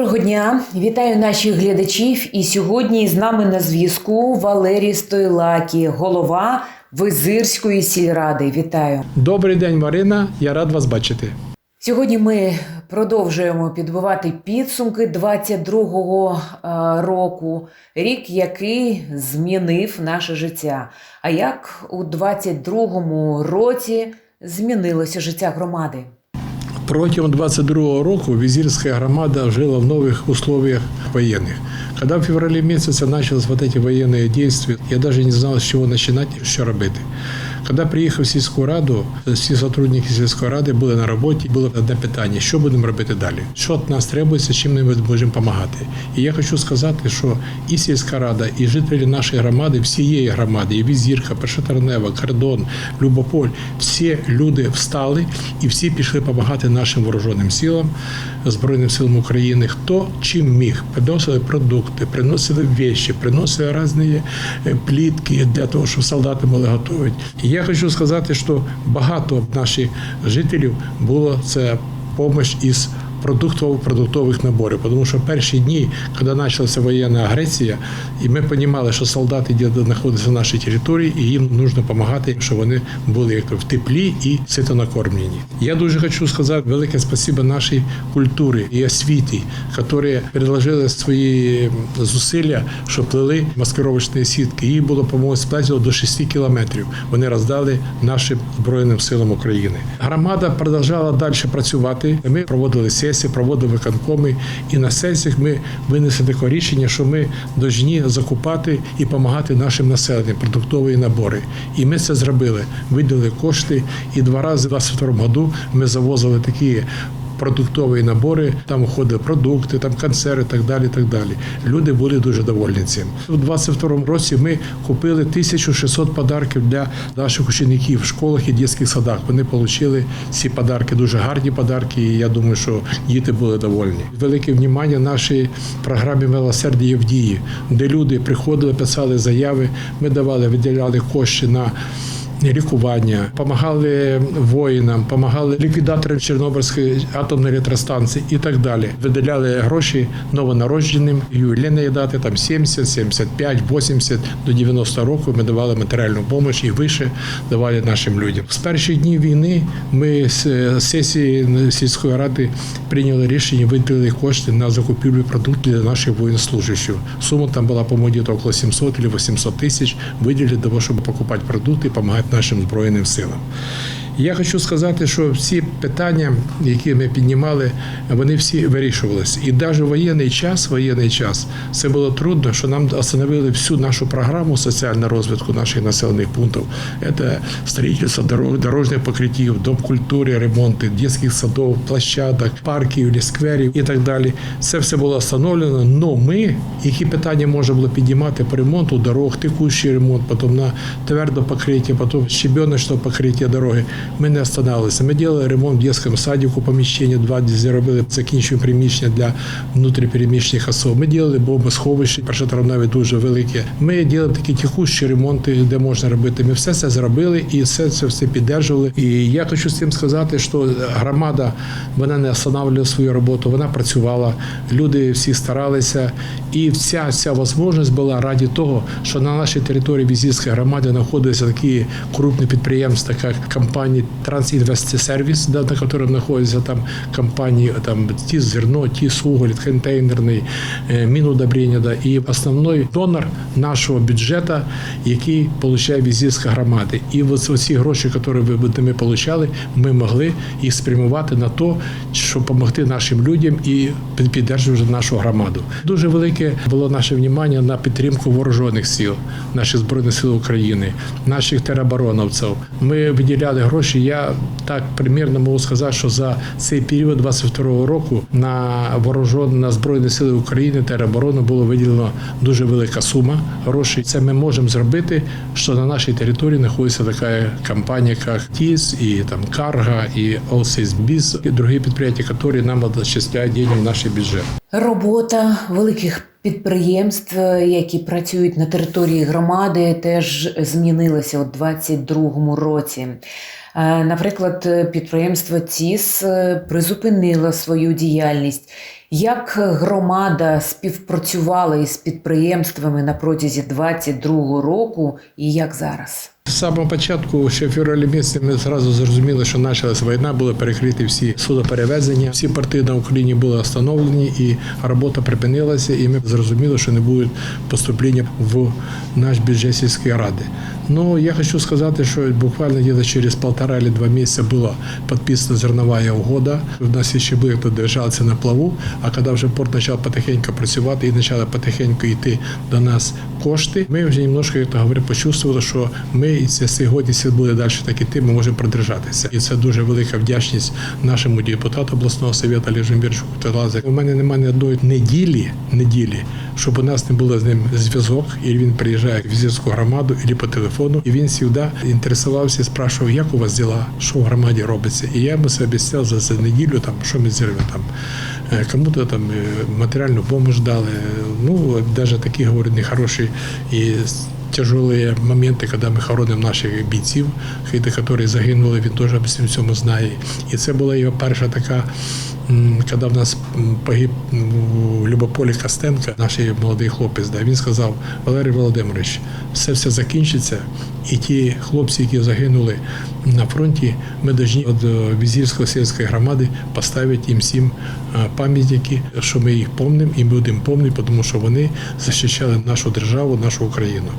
Доброго дня, вітаю наших глядачів. І сьогодні з нами на зв'язку Валерій Стойлакі, голова Визирської сільради. Вітаю. Добрий день, Марина. Я рад вас бачити. Сьогодні ми продовжуємо підбивати підсумки 22-го е, року, рік, який змінив наше життя. А як у 22-му році змінилося життя громади? Протягом 22 року визирская громада жила в новых условиях военных. Когда в феврале месяце начались вот эти военные действия, я даже не знал, с чего начинать и що робити. Когда приїхав в сільську раду, всі сотрудники сільської ради були на роботі, було одне питання: що будемо робити далі? Що від нас требується, чим ми можемо допомагати? І я хочу сказати, що і сільська рада, і жителі нашої громади, всієї громади, і Візірка, Першотарнева, Кордон, Любополь, всі люди встали і всі пішли допомагати нашим вооруженим силам, Збройним силам України. Хто чим міг, приносили продукти, приносили вещи, приносили різні е, плітки для того, щоб солдати могли готувати. І я хочу сказати, що багато наших жителів було це допомога із продуктов, продуктових наборів. Тому що перші дні, коли почалася воєнна агресія, і ми розуміли, що солдати знаходяться на нашій території, і їм потрібно допомагати, щоб вони були як в теплі і сито накормлені. Я дуже хочу сказати велике спасибо нашій культурі і освіті, які приложили свої зусилля, що плели маскировочні сітки. Їх було, по-моєму, до 6 кілометрів. Вони роздали нашим Збройним силам України. Громада продовжала далі працювати. Ми проводили сесії, проводили виконкоми, і на сесіях ми винесли таке рішення, що ми повинні закупати і допомагати нашим населенням продуктові набори. І ми це зробили. Виділили кошти, і два рази в 2022 году ми завозили такі. Продуктові набори, там входили продукти, там консерви, так далі. так далі. Люди були дуже довольні цим. У 22-му році ми купили 1600 подарків для наших учеників в школах і дитячих садах. Вони отримали ці подарки, дуже гарні подарки. І я думаю, що діти були довольні. Велике внимання нашій програмі милосердя в дії, де люди приходили, писали заяви. Ми давали, виділяли кошти на лікування, допомагали воїнам, допомагали ліквідаторам Чорнобильської атомної електростанції і так далі. Виділяли гроші новонародженим, ювілейні дати там 70, 75, 80 до 90 років. Ми давали матеріальну допомогу і вище давали нашим людям. З перших днів війни ми з сесії сільської ради прийняли рішення виділити кошти на закупівлю продуктів для наших воєнслужащих. Сума там була по-моєму около 700 чи 800 тисяч. Виділили того, щоб покупати продукти допомагати нашим збройним силам. Я хочу сказати, що всі питання, які ми піднімали, вони всі вирішувалися. І навіть воєнний час, воєнний час, це було трудно, що нам остановили всю нашу програму соціального розвитку наших населених пунктів. Це строительство дорог, дорожніх покриттів, дом культури, ремонти, дитячих садів, площадок, парків, скверів і так далі. Це все було остановлено. Но ми, які питання можна було піднімати по ремонту дорог, текущий ремонт, потім на твердо покриття, потім щебеночне покриття дороги. Ми не останавливалися. Ми робили ремонт в дитячому садіку, поміщення, два зробили закінчуємо приміщення для внутрішньопереміщених особ. Ми робили бомбосховище, першотравневі дуже велике. Ми робили такі текущі ремонти, де можна робити. Ми все це зробили і все це все піддержували. І я хочу з цим сказати, що громада вона не останавливала свою роботу, вона працювала. Люди всі старалися, і вся ця можливість була раді того, що на нашій території візитської громади знаходилися такі крупні підприємства, як компанії Трансінвестсервіс, да, на якому знаходяться там компанії там ті зерно, ті суголь, контейнерний, е, мінудобріння, да, і основний донор нашого бюджету, який отримує візитська громада. І ці гроші, які ми отримали, ми могли їх спрямувати на те, щоб допомогти нашим людям і підтримувати нашу громаду. Дуже велике було наше внимання на підтримку вооружених сил, наших збройних сил України, наших теробороновців. Ми виділяли гроші. Я так примірно можу сказати, що за цей період 22-го року на вооружені, на збройні сили України тероборону було виділено дуже велика сума грошей. Це ми можемо зробити, що на нашій території знаходиться така компанія, як ТІС, і там Карга, і Олсейсбіз, і інші підприємства, які нам відчисляють гроші в наш бюджет. Робота великих підприємств, які працюють на території громади, теж змінилася у 2022 році. Е, Наприклад, підприємство ЦІС е, призупинило свою діяльність. Як громада співпрацювала із підприємствами на протязі 22 року, і як зараз? З самого початку, ще в февралі місяці, ми зразу зрозуміли, що почалась війна, були перекриті всі судоперевезення, всі порти на Україні були встановлені, і робота припинилася, і ми зрозуміли, що не буде поступлення в наш бюджет сільської ради. Ну, я хочу сказати, що буквально где-то через полтора или два місяці була підписана зернова угода. У нас ще були, хто держався на плаву, а коли вже порт почав потихеньку працювати і почали потихеньку йти до нас кошти, ми вже немножко, як то говорю, почувствували, що ми і це сьогодні, буде далі так іти, ми можемо продержатися. І це дуже велика вдячність нашому депутату обласного совєту Лежимбірчуку Талази. У мене немає ні одної неділі, неділі, щоб у нас не було з ним зв'язок, і він приїжджає в візитську громаду або по телефону, і він завжди інтересувався спрашував, як у вас діла, що в громаді робиться. І я йому це обіцяв за, за неділю, там, що ми зробимо там. е, Кому-то там е, матеріальну допомогу дали. Ну, навіть такі, говорю, нехороші і тяжелые моменты, когда ми хоронимо наших бійців, які загинули, він теж об цьому знає. І це була його перша така, коли в нас погиб у Любополі Костенка, наш молодий хлопець, да, він сказав, Валерій Володимирович, все все закінчиться, і ті хлопці, які загинули на фронті, ми повинні від Візірської сільської громади поставити їм всім е, пам'ятники, що ми їх помнимо і будемо пам'ятати, тому що вони захищали нашу державу, нашу Україну.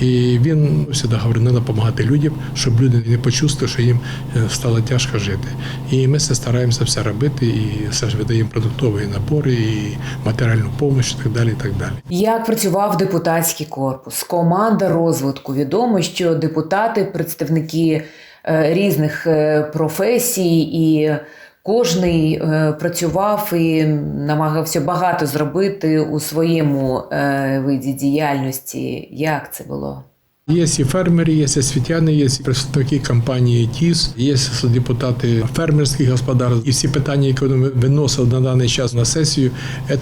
І він завжди говорив, треба допомагати людям, щоб люди не почувствували, що їм е, стало тяжко жити. І ми це стараємося все робити, і все ж видаємо продуктові набори, і матеріальну допомогу, і так далі. І так далі. Як працював депутатський корпус, команда розвитку? Відомо, що депутати, представники е, різних е, професій, і кожний е, працював і намагався багато зробити у своєму виді діяльності. Як це було? Є і фермери, є і освітяни, є і представники компанії ТІС, є депутати фермерських господарств. І всі питання, які вони виносили на даний час на сесію,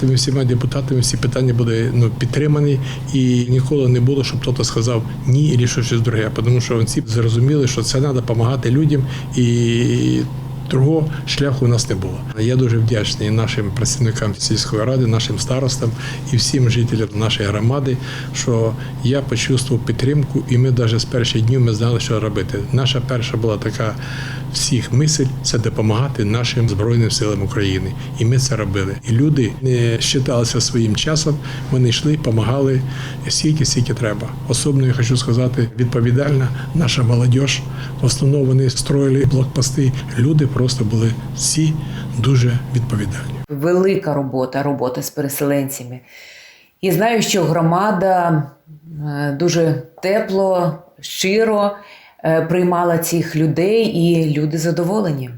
цими всіма депутатами всі питання були ну, підтримані, і ніколи не було, щоб хтось сказав ні або щось друге. Тому що всі зрозуміли, що це треба допомагати людям і. Другого шляху у нас не було. Я дуже вдячний нашим працівникам сільської ради, нашим старостам і всім жителям нашої громади, що я почувствував підтримку, і ми навіть з перших днів ми знали, що робити. Наша перша була така всіх мисль це допомагати нашим збройним силам України. І ми це робили. І люди не щиталися своїм часом. Вони йшли, допомагали скільки, скільки треба. Особливо я хочу сказати, відповідальна наша молодь. В основному вони строїли блокпости. Люди просто були всі дуже відповідальні. Велика робота, робота з переселенцями. І знаю, що громада е, дуже тепло, щиро приймала цих людей, і люди задоволені.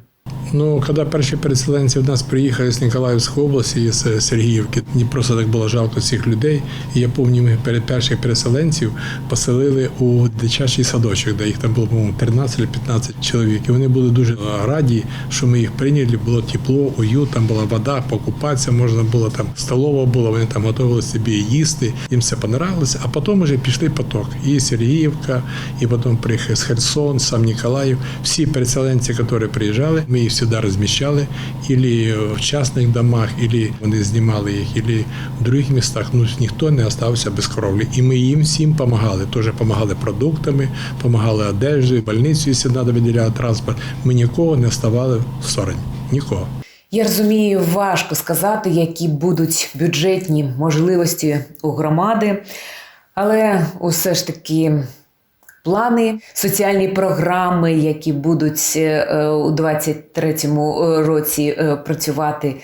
Ну, коли перші переселенці в нас приїхали з Ніколаївської області, з Сергіївки, мені просто так було жалко цих людей. І я пам'ятаю, перед перших переселенців поселили у дитячий садочок, де їх там було, по-моєму, 13 15 чоловік. І вони були дуже раді, що ми їх прийняли. Було тепло, уют, там була вода, покупатися можна було там столова була. Вони там готували собі їсти. Їм все понравилося. А потім вже пішли поток. І Сергіївка, і потім приїхав з Херсон, сам Ніколаїв. Всі переселенці, які приїжджали, ми їх сюди розміщали, ілі в частних домах, ілі вони знімали їх, ілі в других містах. Ну ніхто не залишився без кровлі. І ми їм всім допомагали. Теж допомагали продуктами, допомагали одежі, больницю, якщо треба виділяти транспорт. Ми нікого не оставали в стороні. Нікого. Я розумію, важко сказати, які будуть бюджетні можливості у громади, але усе ж таки плани, соціальні програми, які будуть е, у 23-му році е, працювати.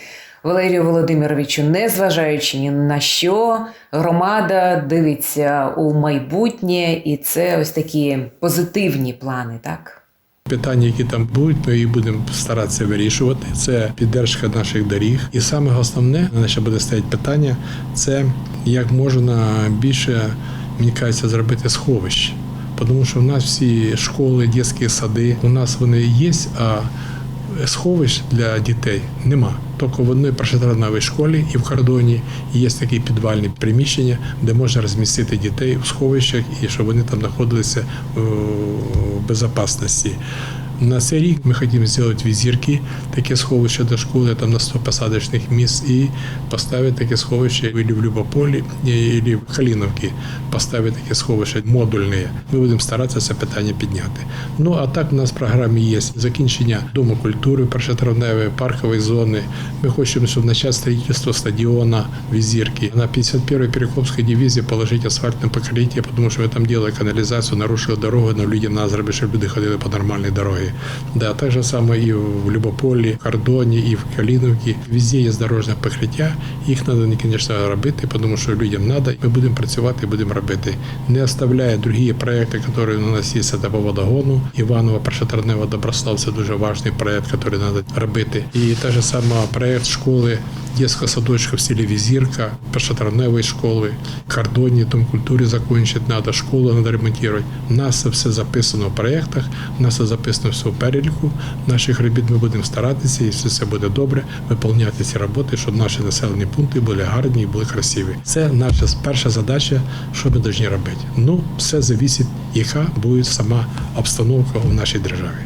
Валерію Володимировичу, незважаючи ні на що, громада дивиться у майбутнє, і це ось такі позитивні плани, так? Питання, які там будуть, ми їх будемо старатися вирішувати. Це підтримка наших доріг. І саме основне, на ще буде стояти питання, це як можна більше, мені кажеться, зробити сховище. Тому що в нас всі школи, дитячі сади, у нас вони є, а сховищ для дітей нема. Тільки в одній першотравневій школі і в кордоні є такі підвальні приміщення, де можна розмістити дітей у сховищах і щоб вони там знаходилися в безпечності. На цей рік ми хочемо зробити візірки, таке сховище до школи, там на 100 посадочних місць, і поставити таке сховище і в Любополі, і в Каліновці, поставити таке сховище модульне. Ми будемо старатися це питання підняти. Ну а так у нас в програмі є закінчення Дому культури, першотравневої, паркової зони. Ми хочемо, щоб почати строительство стадіона Візірки. На 51-й Перекопській дивізії положити асфальтне покриття, тому що ми там робили каналізацію, нарушили дорогу, на людям нас зробили, щоб люди ходили по нормальній дорогі. Да, так же само і в Любополі, Кордоні, і в Каліновці. Везде є дорожне покриття. Їх треба, звісно, робити, тому що людям треба. Ми будемо працювати будемо робити. Не оставляя другі проекти, які у нас є, це по водогону. Іванова першотравнева Доброслав це дуже важливий проект, який треба робити. І те ж саме проект школи детского садочка в селе Визирка, першотравневої школи, кордоні, дом культури закончити треба, школу треба ремонтувати. У нас все записано в проєктах, у нас це записано все в переліку наших робіт. Ми будемо старатися, і все це буде добре, виконувати ці роботи, щоб наші населені пункти були гарні і були красиві. Це наша перша задача, що ми повинні робити. Ну, все залежить, яка буде сама обстановка у нашій державі.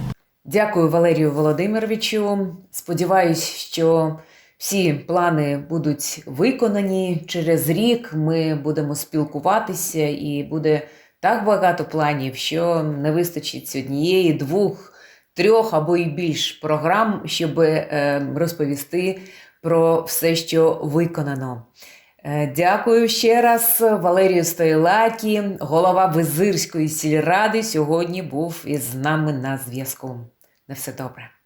Дякую Валерію Володимировичу. Сподіваюсь, що всі плани будуть виконані. Через рік ми будемо спілкуватися, і буде так багато планів, що не вистачить однієї, двох, трьох або й більш програм, щоб е, розповісти про все, що виконано. Е, Дякую ще раз Валерію Стоїлакі, голова Визирської сільради, сьогодні був із нами на зв'язку. На все добре.